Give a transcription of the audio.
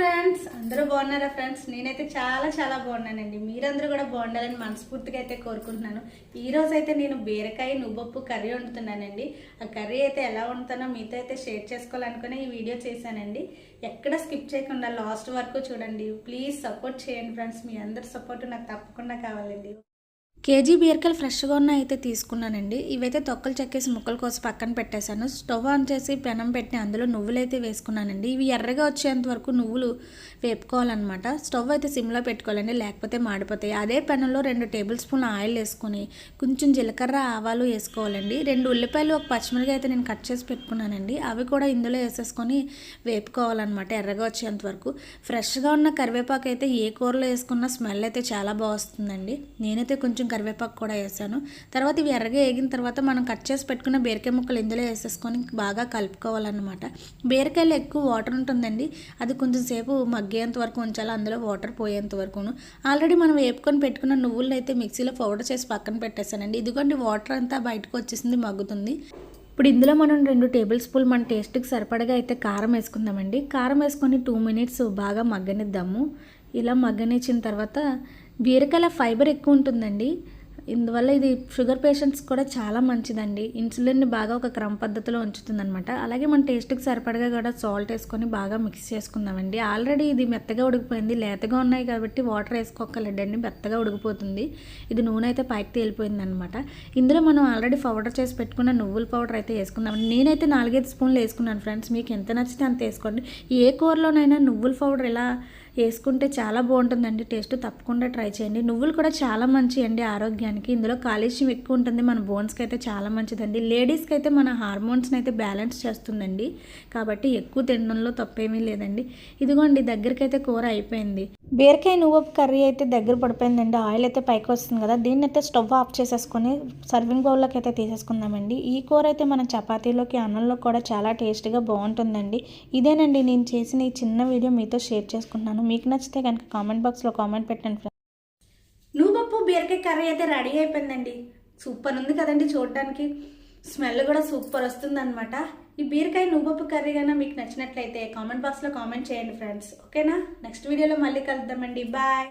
Friends అందరూ బాగున్నారా friends? నేనైతే చాలా చాలా బాగున్నానండి. మీరందరూ కూడా బాగుండాలని మనస్ఫూర్తిగా అయితే కోరుకుంటున్నాను. ఈ అయితే నేను బీరకాయ నువ్వప్పు కర్రీ వండుతున్నానండి. ఆ కర్రీ అయితే ఎలా వండుతానో మీతో అయితే షేర్ చేసుకోవాలనుకుని ఈ వీడియో చేశానండి. ఎక్కడ స్కిప్ చేయకుండా లాస్ట్ వరకు చూడండి. ప్లీజ్ సపోర్ట్ చేయండి ఫ్రెండ్స్. మీ అందరి సపోర్ట్ నాకు తప్పకుండా కావాలండి. కేజీ బీరకాయలు ఫ్రెష్గా ఉన్న అయితే తీసుకున్నానండి. ఇవైతే తొక్కలు చెక్కేసి ముక్కల కోసం పక్కన పెట్టేశాను. స్టవ్ ఆన్ చేసి పెనం పెట్టి అందులో నువ్వులు అయితే వేసుకున్నానండి. ఇవి ఎర్రగా వచ్చేంత వరకు నువ్వులు వేపుకోవాలన్నమాట. స్టవ్ అయితే సిమ్లో పెట్టుకోవాలండి లేకపోతే మాడిపోతాయి. అదే పెనంలో రెండు టేబుల్ స్పూన్ ఆయిల్ వేసుకుని కొంచెం జీలకర్ర ఆవాలు వేసుకోవాలండి. రెండు ఉల్లిపాయలు ఒక పచ్చిమిరకాయ అయితే నేను కట్ చేసి పెట్టుకున్నానండి. అవి కూడా ఇందులో వేసేసుకొని వేపుకోవాలన్నమాట ఎర్రగా వచ్చేంత వరకు. ఫ్రెష్గా ఉన్న కరివేపాకు అయితే ఏ కూరలో వేసుకున్న స్మెల్ అయితే చాలా బాగా వస్తుందండి. నేనైతే కొంచెం కొంచెం కరివేపాకు కూడా వేసాను. తర్వాత ఇవి ఎర్రగా వేగిన తర్వాత మనం కట్ చేసి పెట్టుకున్న బీరకాయ ముక్కలు ఇందులో వేసేసుకొని బాగా కలుపుకోవాలన్నమాట. బీరకాయలో ఎక్కువ వాటర్ ఉంటుందండి. అది కొంచెం సేపు మగ్గేంత వరకు ఉంచాలి అందులో వాటర్ పోయేంత వరకును. ఆల్రెడీ మనం వేపుకొని పెట్టుకున్న నువ్వులను అయితే మిక్సీలో పౌడర్ చేసి పక్కన పెట్టేశానండి. ఇదిగోండి వాటర్ అంతా బయటకు వచ్చేసింది మగ్గుతుంది. ఇప్పుడు ఇందులో మనం రెండు టేబుల్ స్పూన్ మన టేస్ట్కి సరిపడగా అయితే కారం వేసుకుందామండి. కారం వేసుకొని టూ మినిట్స్ బాగా మగ్గనిద్దాము. ఇలా మగ్గనిచ్చిన తర్వాత బీరకాయల ఫైబర్ ఎక్కువ ఉంటుందండి. ఇందువల్ల ఇది షుగర్ పేషెంట్స్ కూడా చాలా మంచిదండి. ఇన్సులిన్ని బాగా ఒక క్రమ పద్ధతిలో ఉంచుతుందనమాట అలాగే మన టేస్ట్కి సరిపడగా కూడా సాల్ట్ వేసుకొని బాగా మిక్స్ చేసుకుందామండి. ఆల్రెడీ ఇది మెత్తగా ఉడికిపోయింది. లేతగా ఉన్నాయి కాబట్టి వాటర్ వేసుకోకలేదండి మెత్తగా ఉడికిపోతుంది. ఇది నూనె అయితే పైకి తేలిపోయింది అనమాట ఇందులో మనం ఆల్రెడీ పౌడర్ చేసి పెట్టుకున్న నువ్వుల పౌడర్ అయితే వేసుకుందాం నేనైతే నాలుగైదు స్పూన్లు వేసుకున్నాను ఫ్రెండ్స్. మీకు ఎంత నచ్చితే అంత వేసుకోండి. ఏ కూరలోనైనా నువ్వుల పౌడర్ ఎలా వేసుకుంటే చాలా బాగుంటుందండి. టేస్ట్ తప్పకుండా ట్రై చేయండి. నువ్వులు కూడా చాలా మంచి అండి ఆరోగ్యానికి. ఇందులో కాలుష్యం ఎక్కువ ఉంటుంది. మన బోన్స్కి అయితే చాలా మంచిదండి. లేడీస్కి అయితే మన హార్మోన్స్ని అయితే బ్యాలెన్స్ చేస్తుందండి. కాబట్టి ఎక్కువ తినడంలో తప్పేమీ లేదండి. ఇదిగోండి దగ్గరకైతే కూర అయిపోయింది. బీరకాయ నువ్వు కర్రీ అయితే దగ్గర పడిపోయిందండి. ఆయిల్ అయితే పైకి వస్తుంది కదా. దీన్ని అయితే స్టవ్ ఆఫ్ చేసేసుకొని సర్వింగ్ బౌల్లోకి అయితే తీసేసుకుందామండి. ఈ కూర అయితే మన చపాతీలోకి అన్నంలో కూడా చాలా టేస్ట్గా బాగుంటుందండి. ఇదేనండి నేను చేసిన ఈ చిన్న వీడియో మీతో షేర్ చేసుకుంటున్నాను. మీకు నచ్చితే కనుక కామెంట్ బాక్స్లో కామెంట్ పెట్టండి నువ్వుపప్పు బీరకాయ కర్రీ అయితే రెడీ అయిపోయిందండి. సూపర్ ఉంది కదండి చూడడానికి. స్మెల్ కూడా సూపర్ వస్తుంది అనమాట ఈ బీరకాయ నువ్వుపప్పు కర్రీ కన్నా మీకు నచ్చినట్లయితే కామెంట్ బాక్స్లో కామెంట్ చేయండి ఫ్రెండ్స్ ఓకేనా? నెక్స్ట్ వీడియోలో మళ్ళీ కలుద్దామండి. బాయ్.